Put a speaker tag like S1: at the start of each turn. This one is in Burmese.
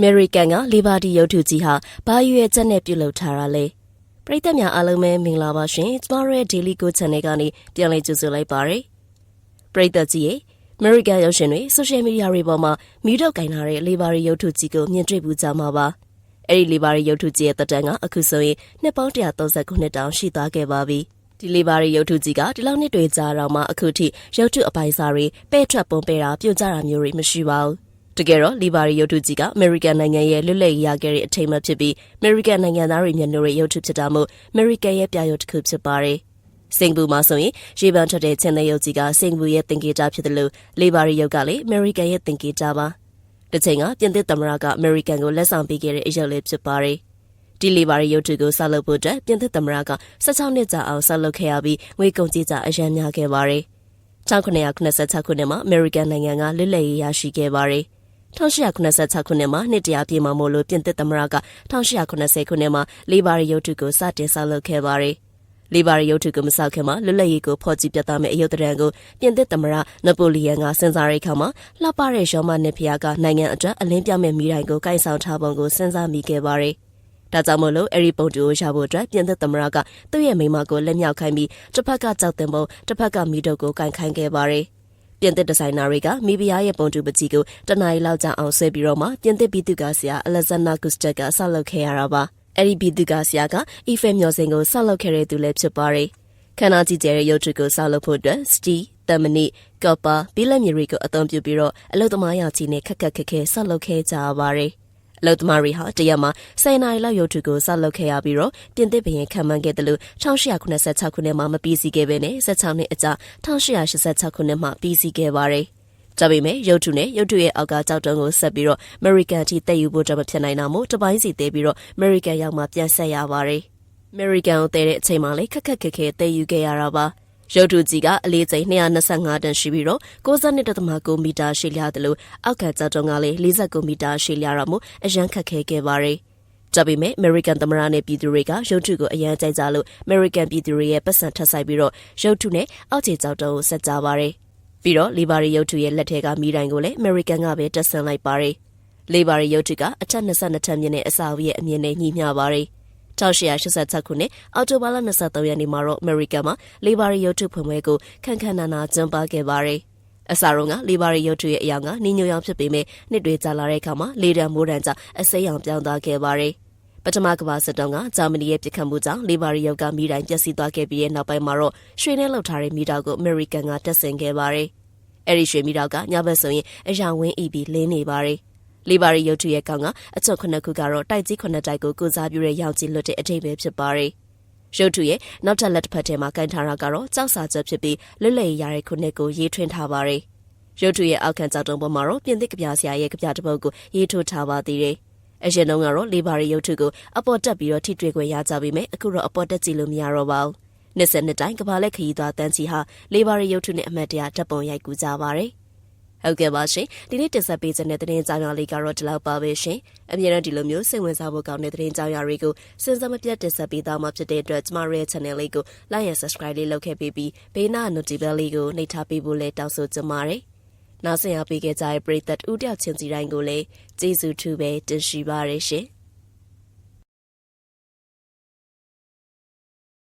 S1: အမေရိကန်ကလီဘာတီရုပ်ထုကြီးဟာဘာရွယ်ချက်နဲ့ပြုလုပ်ထားတာလဲပရိသတ်များအားလုံးပဲမင်္ဂလာပါရှင်ကျမတို့ရဲ့ Daily Go Channel ကနေပြန်လည်ကြိုဆိုလိုက်ပါရစေပရိသတ်ကြီးရဲ့အမေရိကန်ရုပ်ရှင်တွေဆိုရှယ်မီဒီယာတွေပေါ်မှာမီးတော့ကင်ထားတဲ့လီဘာရီရုပ်ထုကြီးကိုမြင်တွေ့ဘူးကြမှာပါအဲ့ဒီလီဘာရီရုပ်ထုကြီးရဲ့တက်တန်းကအခုဆိုရင်နှစ်ပေါင်း139နှစ်တောင်ရှိသွားခဲ့ပါပြီဒီလီဘာရီရုပ်ထုကြီးကဒီလောက်နှစ်တွေကြာတော့မှအခုထိရုပ်ထုအပိုင်းစားတွေပဲ့ထွက်ပုံပဲတာပြုတ်ကြတာမျိုးတွေမရှိပါဘူး တကယ်တော့လီဘာရီရုပ်ထုကြီးကအမေရိကန်နိုင်ငံရဲ့လွတ်လပ်ရေးရခဲ့တဲ့အထိမ်းအမှတ်ဖြစ်ပြီးအမေရိကန်နိုင်ငံသားတွေမျက်နှာတွေရုပ်ထုဖြစ်တာမို့အမေရိကန်ရဲ့ပြရုပ်တစ်ခုဖြစ်ပါတယ်။စင်ဘူမှာဆိုရင်ရေပန်းထွက်တဲ့ချင်းတဲ့ရုပ်ကြီးကစင်ဘူရဲ့သင်္ကေတဖြစ်တယ်လို့လီဘာရီရုပ်ကလည်းအမေရိကန်ရဲ့သင်္ကေတပါ။တစ်ချိန်ကပြင်သစ်သမ္မတကအမေရိကန်ကိုလက်ဆောင်ပေးခဲ့တဲ့အရုပ်လေးဖြစ်ပါတယ်။ဒီလီဘာရီရုပ်ထုကိုဆက်လုပ်ဖို့အတွက်ပြင်သစ်သမ္မတက16နှစ်ကြာအောင်ဆက်လုပ်ခဲ့ရပြီးငွေကုန်ကြေးကြအရန်များခဲ့ပါတယ်။1986ခုနှစ်မှာအမေရိကန်နိုင်ငံကလွတ်လပ်ရေးရရှိခဲ့ပါတယ်။ 1886ခုနှစ်မှာနှစ်တရာပြည့်မှာမို့လို့ပြင်သစ်သမ္မတက1890ခုနှစ်မှာလီဘာရီရုပ်ထုကိုစတင်ဆောက်လုပ်ခဲ့ပါတယ်။လီဘာရီရုပ်ထုကိုမဆောက်ခင်မှာလွတ်လပ်ရေးကိုဖော်ကြည့်ပြသမယ့်အယုဒ္ဓရန်ကိုပြင်သစ်သမ္မတနပိုလီယန်ကစဉ်းစားရိတ်ခါမှာလှပတဲ့ရောမနစ်ဖျားကနိုင်ငံအတွက်အလင်းပြမဲ့မိတိုင်းကိုကိုင်ဆောင်ထားပုံကိုစဉ်းစားမိခဲ့ပါတယ်။ဒါကြောင့်မို့လို့အဲ့ဒီပုံတူကိုရဖို့အတွက်ပြင်သစ်သမ္မတကသူ့ရဲ့မိမကိုလက်မြောက်ခိုင်းပြီးတစ်ဖက်ကကြောက်တင်ပုံတစ်ဖက်ကမီတုပ်ကိုကင်ခိုင်းခဲ့ပါတယ်။ ပြင်သစ်ဒီဇိုင်နာတွေကမိဖုရားရဲ့ပုံတူပကြီးကိုတနအီလောက်ကြာအောင်ဆွဲပြီးတော့မှပြင်သစ်ပြည်သူကဆရာအလက်ဇန္နာဂုစတက်ကဆောက်လုပ်ခဲ့ရတာပါအဲ့ဒီပြည်သူကဆရာကအီဖယ်မျော်စင်ကိုဆောက်လုပ်ခဲ့တဲ့သူလည်းဖြစ်ပါတယ်ခန္ဓာကြည့်ကျဲတဲ့ရုပ်ထုကိုဆောက်လုပ်ဖို့အတွက်စတီတမနီကော်ပါဘီလက်မြေတွေကိုအသုံးပြုပြီးတော့အလုသမားယောက်ကြီးနဲ့ခက်ခက်ခက်ခဲဆောက်လုပ်ခဲ့ကြပါတယ် အလုသမားတွေဟာတရက်မှာ10နာရီလောက်ရုပ်ထုကိုဆောက်လုပ်ခဲ့ရပြီးတော့ပြင်သစ်ဘရင်ခံမှန်းခဲ့တယ်လို့1896ခုနှစ်မှာမပြီးစီးခဲ့ပဲနဲ့16နှစ်အကြာ1886ခုနှစ်မှာပြီးစီးခဲ့ပါတယ်။ဒါပေမဲ့ရုပ်ထုနဲ့ရုပ်ထုရဲ့အောက်ကကြောက်တုံးကိုဆက်ပြီးတော့ American ထိတည်ယူဖို့တော့မဖြစ်နိုင်တာမို့တပိုင်းစီသေးပြီးတော့ American ရောက်မှပြန်ဆက်ရပါတယ်။ American ကိုတည်တဲ့အချိန်မှာလေခက်ခက်ခဲခဲတည်ယူခဲ့ရတာပါ။ ရုပ်ထုကြီးကအလေးချိန်225တန်ရှိပြီးတော့62.9မီတာရှည်လျားတယ်လို့အောက်ကကြောက်တုံးကလည်း49မီတာရှည်လျားတော့မို့အရန်ခက်ခဲခဲ့ပါတယ်။ဒါပေမဲ့ American သမ္မတနဲ့ပြည်သူတွေကရုပ်ထုကိုအရန်ကြိုက်ကြလို့ American ပြည်သူတွေရဲ့ပတ်စံထပ်ဆိုင်ပြီးတော့ရုပ်ထုနဲ့အောက်ခြေကြောက်တုံးကိုဆက်ကြပါတယ်။ပြီးတော့လီဘာရီရုပ်ထုရဲ့လက်ထက်ကမိတိုင်းကိုလည်း American ကပဲတက်ဆန်လိုက်ပါတယ်။လီဘာရီရုပ်ထုကအထက်22ထပ်မြင့်တဲ့အစာအုပ်ရဲ့အမြင့်နဲ့ညီမျှပါတယ်။ 1886ခုနှစ်အောက်တိုဘာလ23ရက်နေ့မှာတော့ American မှာလီဘာရီရုပ်ထုဖွင့်ပွဲကိုခန့်ခန့်နာနာကျင်းပခဲ့ပါတယ်။အစာရုံကလီဘာရီရုပ်ထုရဲ့အယောင်ကနှီးညွှန်ရောင်ဖြစ်ပေမဲ့နှစ်တွေကြာလာတဲ့အခါမှာလေတံမိုးတံကြအစိမ်းရောင်ပြောင်းသွားခဲ့ပါတယ်။ပထမကမ္ဘာစစ်တုန်းကဂျာမနီရဲ့ပြစ်ခတ်မှုကြောင့်လေဘာရီယုတ်ကမိတိုင်းပျက်စီးသွားခဲ့ပြီးတဲ့နောက်ပိုင်းမှာတော့ရွှေနဲ့လှုပ်ထားတဲ့မိတောက်ကိုအမေရိကန်ကတက်ဆင်ခဲ့ပါတယ်။အဲဒီရွှေမိတောက်ကညဘက်ဆိုရင်အယောင်ဝင်းအီပြီးလင်းနေပါတယ်။ လီဘာရီယုတ်ထရဲ့ကောင်ကအချုပ်ခုနှစ်ခုကတော့တိုက်ကြီးခုနှစ်တိုက်ကိုကိုစားပြုတဲ့ရောင်ကြီးလွတ်တဲ့အထိပ္ပယ်ဖြစ်ပါတယ်။ရုပ်ထုရဲ့နောက်ထပ်လက်တစ်ဖက်ထဲမှာကန်ထားတာကတော့ကြောက်စာချက်ဖြစ်ပြီးလွတ်လပ်ရတဲ့ခုနှစ်ကိုရေးထွင်းထားပါတယ်။ရုပ်ထုရဲ့အောက်ခံကြောက်တုံးပေါ်မှာတော့ပြင်သစ်ကပြားဆရာရဲ့ကပြားတစ်ပုဒ်ကိုရေးထိုးထားပါသေးတယ်။အရင်တုန်းကတော့လေဘာရီရုပ်ထုကိုအပေါ်တက်ပြီးတော့ထိတွေ့ခွင့်ရကြပြီမယ်အခုတော့အပေါ်တက်ကြည့်လို့မရတော့ပါဘူးနှစ်ဆက်နှစ်တိုင်းကဘာလက်ခရီးသွားတန်းချီဟာလေဘာရီရုပ်ထုနဲ့အမတ်တရားတပ်ပုံရိုက်ကူကြပါရယ် ဟုတ်ကဲ့ပါရှင်ဒီနေ့တင်ဆက်ပေးခြင်းတဲ့သတင်းကြောင်းရာလေးကတော့ဒီလောက်ပါပဲရှင်အမြဲတမ်းဒီလိုမျိုးစိတ်ဝင်စားဖို့ကောင်းတဲ့သတင်းကြောင်းရာတွေကိုစဉ်းစားမပြတ်တင်ဆက်ပေးသားမှာဖြစ်တဲ့အတွက်ကျမရဲ့ channel လေးကို like and subscribe လေးလုပ်ခဲ့ပေးပြီးဘေးနာ notification လေးကိုနှိပ်ထားပေးဖို့လည်းတောင်းဆိုချင်ပါတယ်နားဆင်ရပေးခဲ့ကြတဲ့ပရိသတ်ဦးတယောက်ချင်းစီတိုင်းကိုလည်းကျေးဇူးထူးပဲတင်ရှိပါရရှင်။